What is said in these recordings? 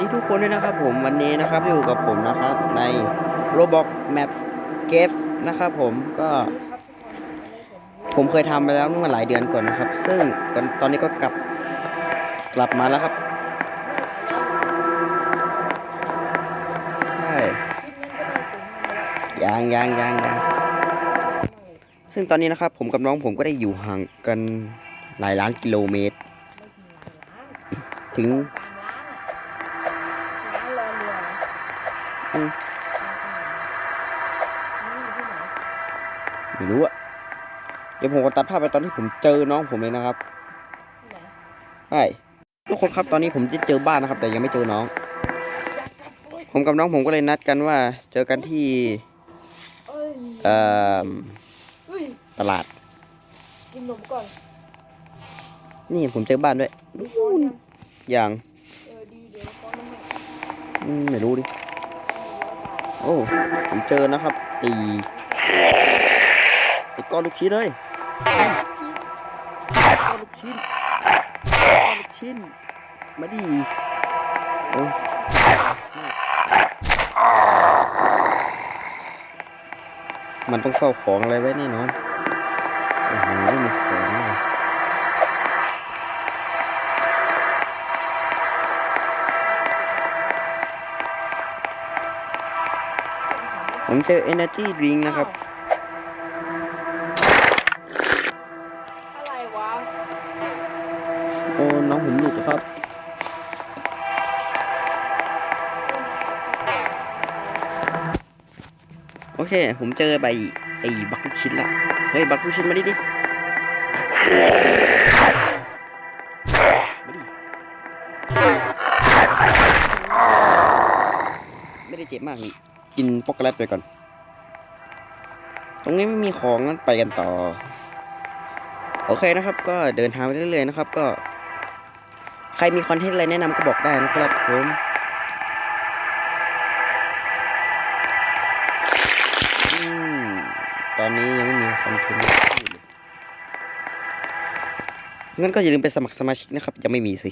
ดีทุกคนด้วยนะครับผมวันนี้นะครับอยู่กับผมนะครับ ใน Roblox Map Game นะครับผมก็ ผมเคยทำไปแล้วเมื่อหลายเดือนก่อนนะครับ ซึ่งตอนนี้ก็กลับกลับมาแล้วครับใช่ยังยังยังยังซึ่งตอนนี้นะครับ ผมกับน้องผมก็ได้อยู่ห่างกันหลายล้านกิโลเมตร ถึง อืมไม่รู้อะเดี๋ยวผมก็ตัดภาพไปตอนที่ผมเจอน้องผมเลยนะครับใช่ทุกคนครับตอนนี้ผมจะเจอบ้านนะครับ แต่ยังไม่เจอน้อง ผมกับน้องผมก็เลยนัดกันว่า เจอกันที่เอ่อเฮ้ยตลาด กินนมก่อน นี่ผมเจอบ้านด้วยร้อนยังอย่างเออดีเดี๋ยวร้อนน้ำมันอืมไม่รู้ดิ โอ้ผมเจอนะครับไอีไอ้ก้อนลูกชิ้นเลยก้อนลูกชิ้นก้อนลูกชิ้น มาดิโอ้มันต้องเฝ้าของอะไรไว้แน่นอนโอ้โหไม่มีของเลย ผมเจอ energy drink นะครับ อะไรวะ โอ้น้องผมหลุดครับ โอเค ผมเจอใบไอ้บักลูกชิ้นละ เฮ้ย บักลูกชิ้นมาดิดิมาดิไม่ได้เจ็บมากนี่ กินป๊อกโกแลตไปก่อน ตรงนี้ไม่มีของงั้นไปกันต่อ โอเคนะครับ ก็เดินทางไปเรื่อยๆนะครับ ก็ ใครมีคอนเทนต์อะไรแนะนำก็บอกได้นะครับผมตอนนี้ยังไม่มีคอนเทนต์เลยงั้นก็อย่าลืมไปสมัครสมาชิกนะครับ ยังไม่มีสิ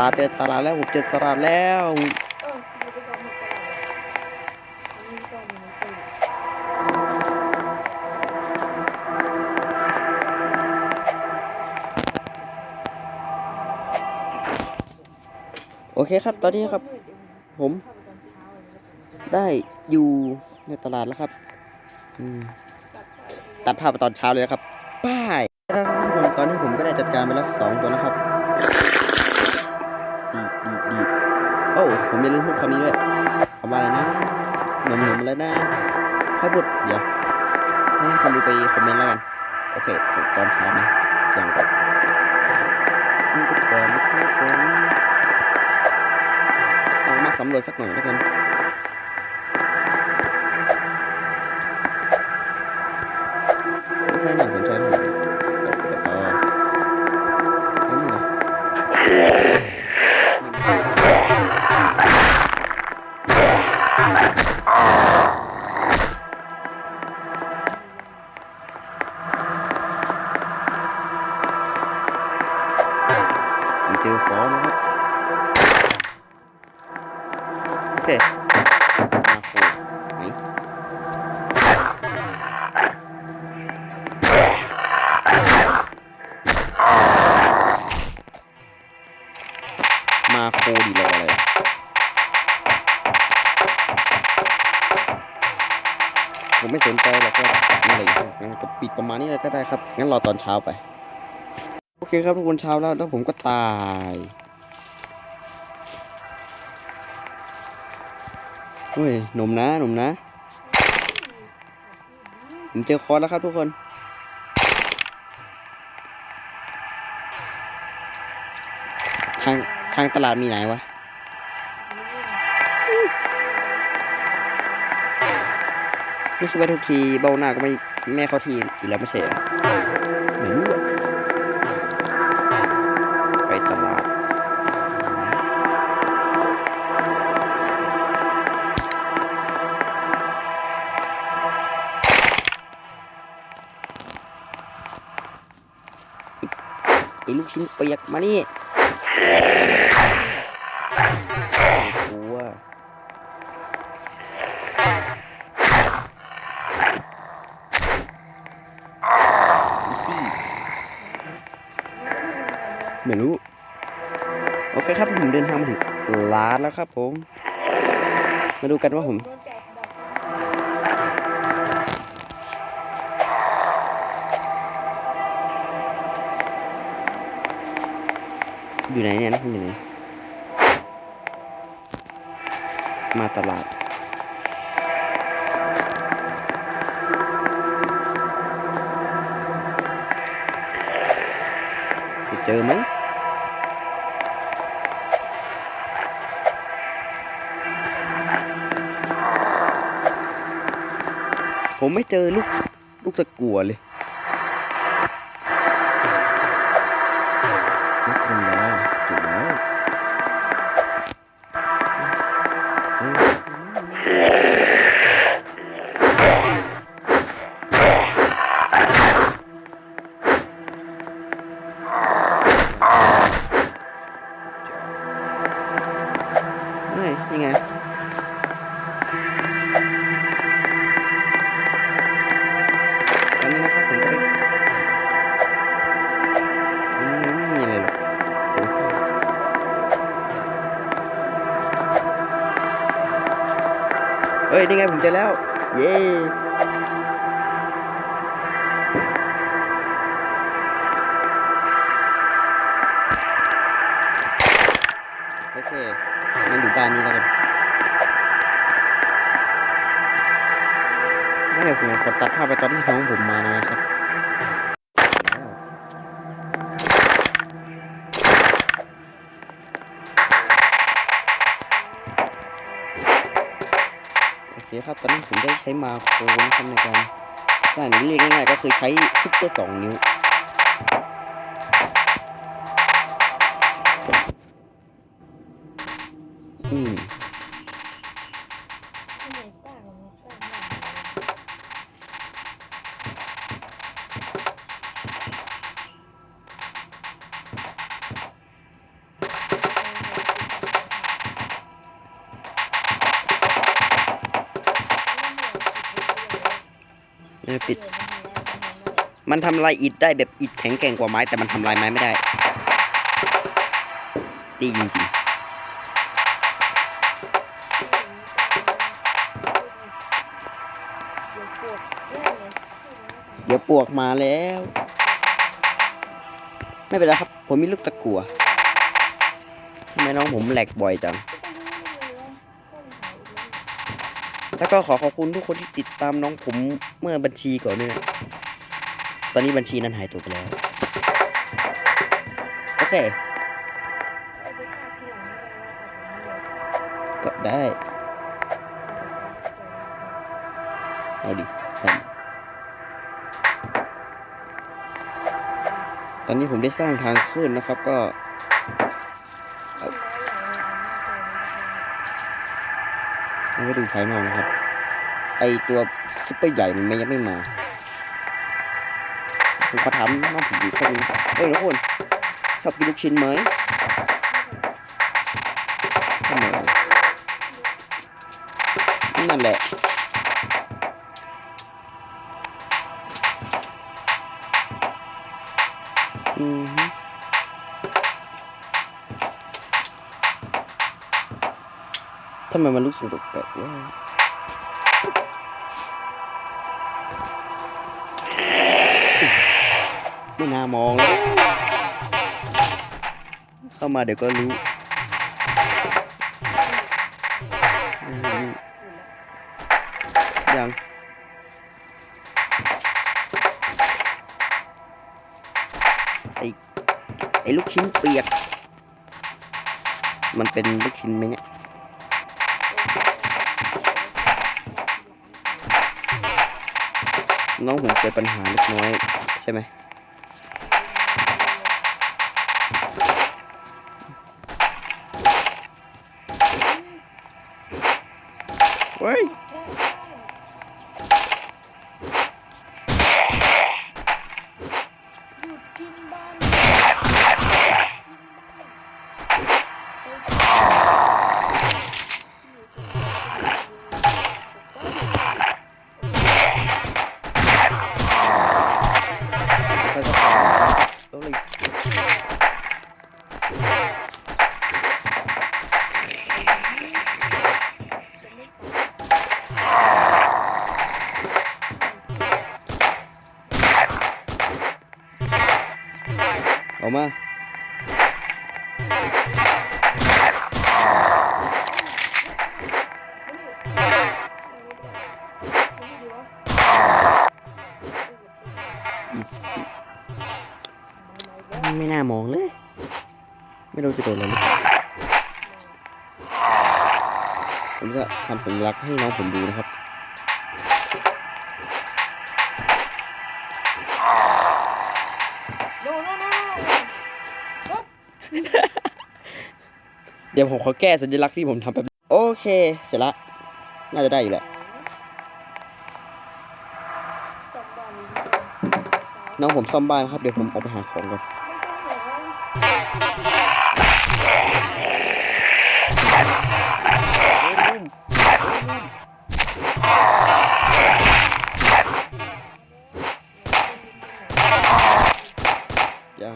ลาดเจอตลาดแล้วผมเจอตลาดแล้วโอเคครับ ตอนนี้ครับ ผมได้อยู่ในตลาดแล้วครับตัดภาพตอนเช้าเลยครับป้ายแล้วครับทุกคนตอนนี้ผมก็ได้จัดการไปแล้วสองตัวนะครับ โอ้ผมอย่าลืมพูดคำนี้ด้วยคำว่าอะไรนะหนุ่มๆแล้วนะค่อยพูดเดี๋ยวให้คนดูไปคอมเมนต์แล้วกัน โอเคตอนเช้าไหมยังก่อนนี่ก็ก่อนนะครับผมออกมาสำรวจสักหน่อยแล้วกัน เคมาโคไหนมาโคดีรออะไรผมไม่สนใจหรอกว่าอะไรงั้นก็ปิดประมาณนี้เลยก็ได้ครับ งั้นรอตอนเช้าไป โอเคครับทุกคนเช้าแล้วแล้วผมก็ตาย เฮ้ยหนุ่มนะหนุ่มนะ ผมเจอคอร์แล้วครับทุกคนทางทางตลาดมีไหนวะ ไม่ใช่ว่าทุกทีเบ้าหน้าก็ไม่แม่เขาทีอีกแล้วไม่ใช่หรอ ปียกมานี่กลัวไม่รู้ โอเคครับผมเดินทางมาถึงร้านแล้วครับผม มาดูกันว่าผม อยู่ไหนเนี่ยนะคุณอยู่ไหน มาตลาดจะเจอไหมผมไม่เจอลูก ลูกตะกัวเลย เฮ้ยนี่ไงตอนนี้นะครับผมก็ได้อืมไม่มีอะไรหรอกเฮ้ยนี่ไงผมเจอแล้ว เย้าพไปตอนที่น้องผมมานะครับโอเคครับ ตอนนี้ผมได้ใช้มาโครนะครับในการสร้างเรียกง่ายๆก็คือใช้ซุปเปอร์สองนิ้ว เออปิด มันทำลายอิฐได้แบบอิฐแข็งแกร่งกว่าไม้ แต่มันทำลายไม้ไม่ได้ดีจริงๆเดี๋ยวปวกมาแล้ว ไม่เป็นไรครับ ผมมีลูกตะกัวทำไมน้องผมแหลกบ่อยจัง แล้วก็ขอขอบคุณทุกคนที่ติดตามน้องผมเมื่อบัญชีก่อนด้วยนะตอนนี้บัญชีนั้นหายตัวไปแล้ว โอเค ก็ได้ เอาดิตอนนี้ผมได้สร้างทางขึ้นนะครับก็ นี่ก็ดูภายนอกนะครับ ไอตัวซุปเปอร์ใหญ่มันไม่ยังไม่มาผมขอถามน้องผีคนนึงเฮ้ยทุกคนชอบกินลูกชิ้นไหมทำไมนั่นแหละ ทำไมมันรู้สึกแปลกๆวะไม่น่ามองเลยเข้ามาเดี๋ยวก็รู้ยังไอไอ้ลูกชิ้นเปียก มันเป็นลูกชิ้นไหมเนี่ย น้องผมเกิดปัญหาเล็กน้อยใช่ไหม ไม่น่ามองเลย ไม่รู้จะโดนอะไรหรือเปล่าผมจะทำสัญลักษณ์ให้น้องผมดูนะครับโนโนโนเดี๋ยวผมขอแก้สัญลักษณ์ที่ผมทำแบบโอเค เสร็จละ น่าจะได้อยู่แหละกลับบ้านนี้น้องผมซ่อมบ้านครับ เดี๋ยวผมออกไปหาของก่อนไม่ต้องหรอ ยั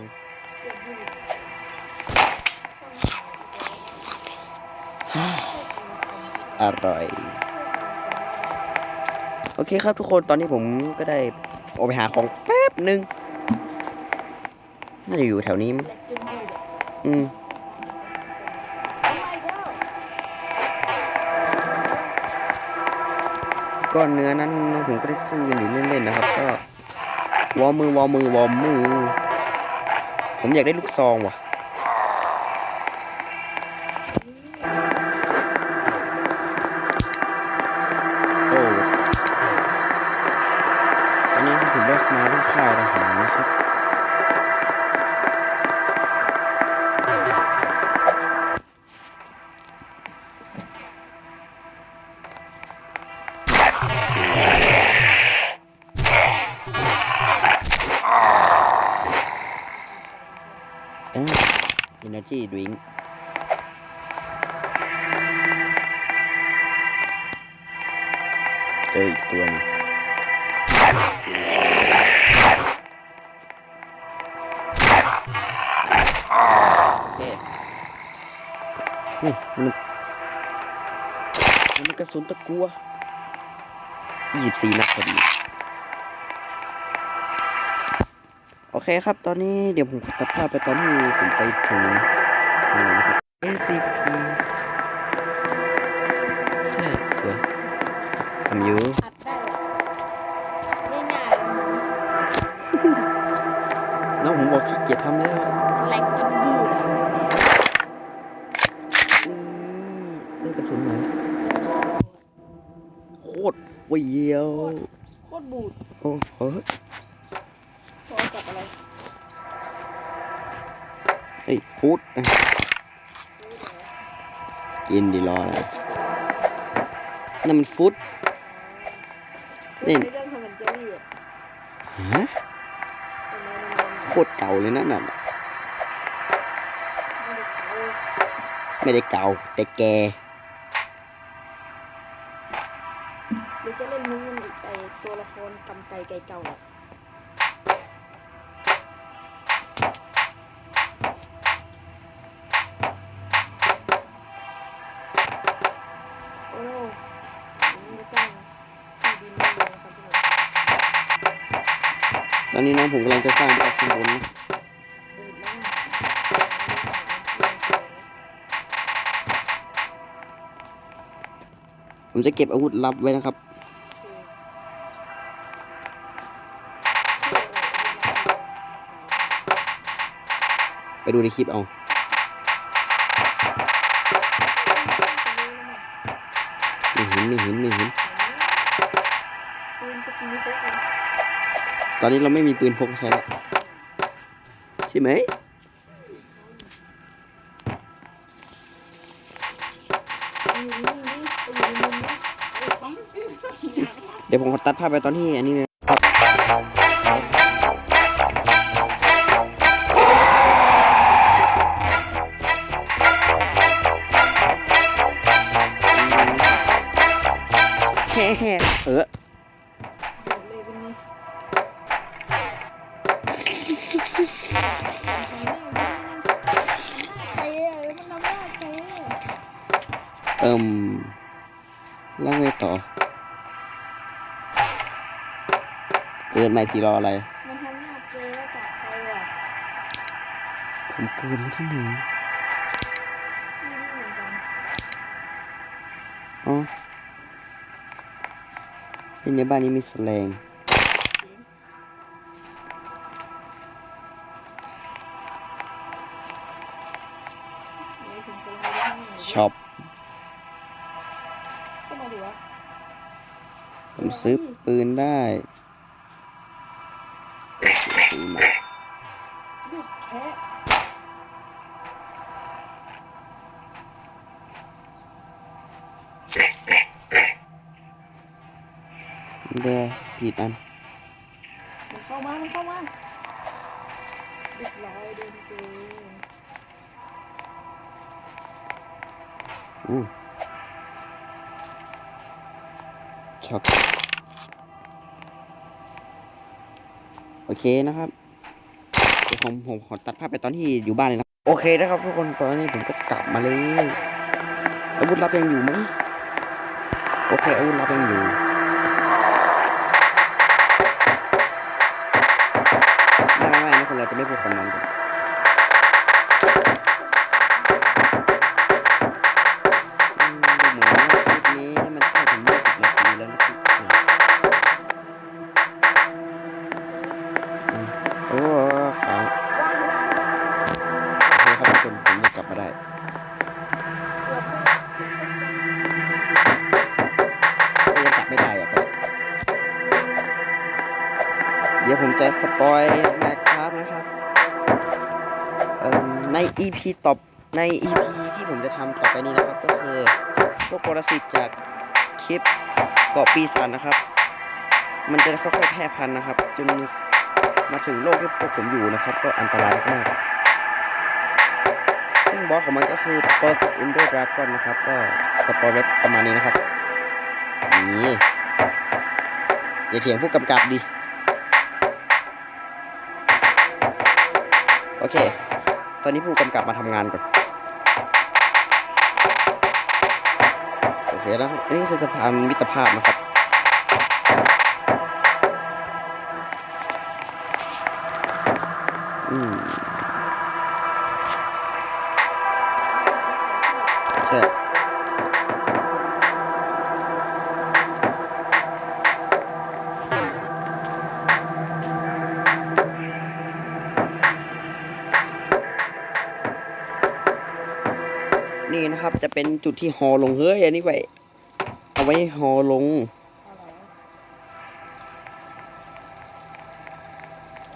งอร่อย โอเคครับทุกคนตอนนี้ผมก็ได้ออกไปหาของแป๊บหนึ่งน่าจะอยู่แถวนี้มั้ง อืมก้อนเนื้อนั้นน้องผมก็ได้สู้กันอยู่เล่นๆนะครับ ก็วอมือวอมือวอมือ ผมอยากได้ลูกซองว่ะ เออ energy drink เจออีกตัวหนึงโอเคนี่มันมันเป็นกระสุนตะกัวยี่สิบสี่นัดพอดี อเคครับ ตอนนี้เดี๋ยวผมตัดภาพไปตอนที่ผมไปถึงทางไหนะครับ ACP ใช่สวยทำอยู่อัดได้เหรอไม่น่าน้องผมบอกขี้เกียจทำแล้วแหลกจนบูดอะอืมได้กระสุนไหมโคตรเฟี้ยว โคตรบูด โอ้โห เอ้ยฟูดอะกินดีรออะไรนั่นมันฟุตนี่เรื่องทำเป็นเจลลี่อะฮะโคตรเก่าเลยนะนั่นน่ะไม่ได้เก่าไม่ได้เก่าแต่แก ผมจะเก็บอาวุธลับไว้นะครับ ไปดูในคลิปเอาไม่เห็นไม่เห็นไม่เห็น ตอนนี้เราไม่มีปืนพกใช้แล้วใช่ไหม เดี๋ยวผมขอตัดภาพไปตอนที่อันนี้เลย กินไม่สีรออะไร มันทำหน้าเจ๊ว่าจากใครอะผมเกินมาที่ไหนไม่รู้เหมือนกันอ๋อเฮ้ยในบ้านนี้มีแสลงเดี๋ยวผมกำลังไปห้องไหนช็อปเข้ามาดิวะผมซื้อปืนได้ ผิดอันมันเข้ามา มันเข้ามาเรียบร้อยโดนเจอู้ช็อกโอเคนะครับเดี๋ยวผมผมขอตัดภาพไปตอนที่อยู่บ้านเลยนะ โอเคนะครับทุกคนตอนนี้ผมก็กลับมาเลยอาวุธลับยังอยู่ไหมโอเคอาวุธลับยังอยู่ ไม่ไใน EP ต่อใน EP ที่ผมจะทำต่อไปนี้นะครับ ก็คือพวกปรสิตจากคลิปเกาะปีศาจนะครับ มันจะค่อยๆแพร่พันธุ์นะครับ จนมาถึงโลกที่พวกผมอยู่นะครับ ก็อันตรายมากซึ่งบอสของมันก็คือปรสิตอินเดอร์ดราก้อนนะครับ ก็สปอยไว้ประมาณนี้นะครับนี่อย่าเถียงผู้กำกับดิ โอเค อนนี้ผู้กำกับมาทำงานก่อน โอเคแล้วอันนี้คือสะพานมิตรภาพนะครับ อืม ใช่ นะครับ จะเป็นจุดที่ฮอลงเฮ้ยอันนี้ไว้เอาไว้ฮอลง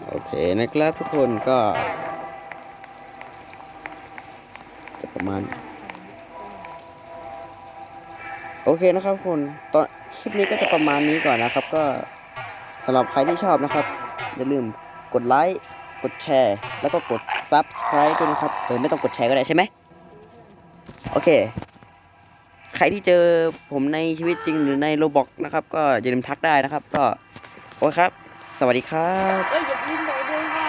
โอเคนะครับทุกคนก็ จะประมาณ โอเคนะครับทุกคนตอนคลิปนี้ก็จะประมาณนี้ก่อนนะครับ ก็สำหรับใครที่ชอบนะครับ อย่าลืมกดไลค์กดแชร์ แล้วก็กด Subscribe ด้วยนะครับเออไม่ต้องกดแชร์ก็ได้ใช่ไหม โอเค ใครที่เจอผมในชีวิตจริงหรือในโรบอกนะครับ ก็อย่าลืมทักได้นะครับ ก็โอเคครับ สวัสดีครับเอ้ยอย่าลืมบอกด้วยว่า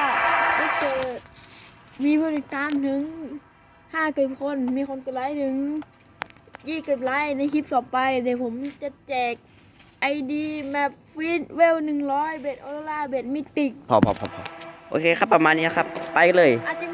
ได้เจอมีผู้ติดตามถึงห้าเกือบคน มีคนกดไลค์ถึงยี่เกือบไลค์ในคลิปต่อไป เดี๋ยวผมจะแจกไอดีแมปฟินเวลหนึ่งร้อยเบ็ดออร่าเบ็ดมิติก พอพอพอพอโอเคครับประมาณนี้นะครับ ไปเลยอาจจะ